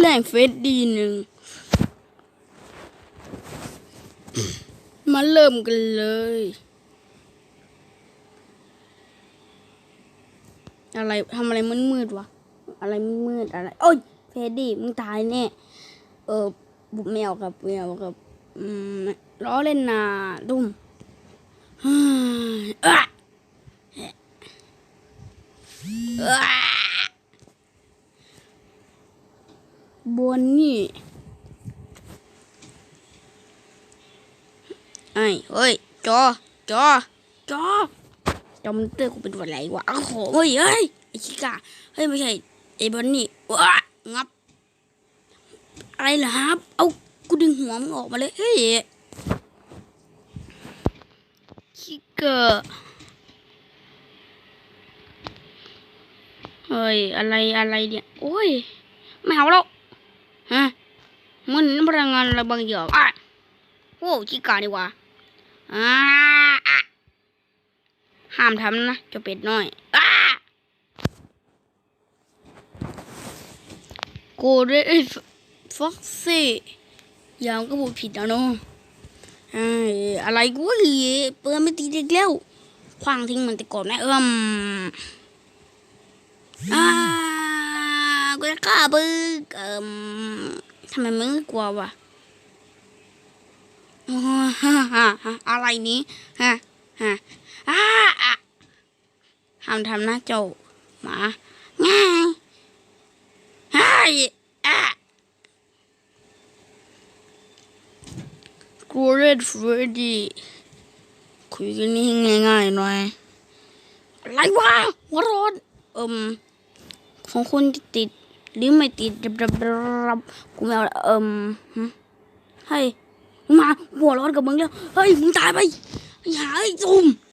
แกล้งเฟสดีหนึ่ง มาเริ่มกันเลย อะไรทำอะไรมืดมืดๆวะ อะไรมืดมืดๆอะไร โอ้ยเฟดดี้มึงตายแน่เออบุแมวกับแมวกับอืมล้อเล่นนาดุ้มอะอะ บนนี่ไอ้เฮ้ย จอ จอ จอ จอมเตอร์กูเป็นอะไรวะโอ้โหเฮ้ยเฮ้ยไอชิกาเฮ้ย ไม่ใช่ไอ้บอนนี่ว้างับ อะไรเหรอครับ เอากูดึงหัวมึงออกมาเลย เฮ้ยชิกาเฮ้ย อะไรอะไรเนี่ย โอ้ย ไม่เอาแล้ว ฮะมันพลังงานอะไรบางอย่างอะโอ้ชิกาดีกว่าอ่าห้ามทำนะจะเป็ดน้อยอ่าโกเด้ฟ็อกซี่ยามก็พูดผิดแล้วเนาะอะไรกูเหี้ยเปิดไม่ตีเด็กแล้วคว้างทิ้งมันแต่ก่อนนะเอิ่มอ่ากูจะฆ่าบึกเอิ่มทำไมมึงไม่กลัววะอะอะไรนี้ฮะฮะอ้าอะห้ามทำนะเจ้าหมาง่ายฮ้ยอะกลัวเรดเฟรดดี้คุยกันนี่ง่ายๆหน่อยอะไรวะหัวร้อนเอิมของคุณติด หรือไม่ติดดับดับดับกูไม่เอาเอิมหึเฮ้ยมึงมาหัวร้อนกับมึงแล้วเฮ้ยมึงตายไปไอ้หาไอ้ซุ่ม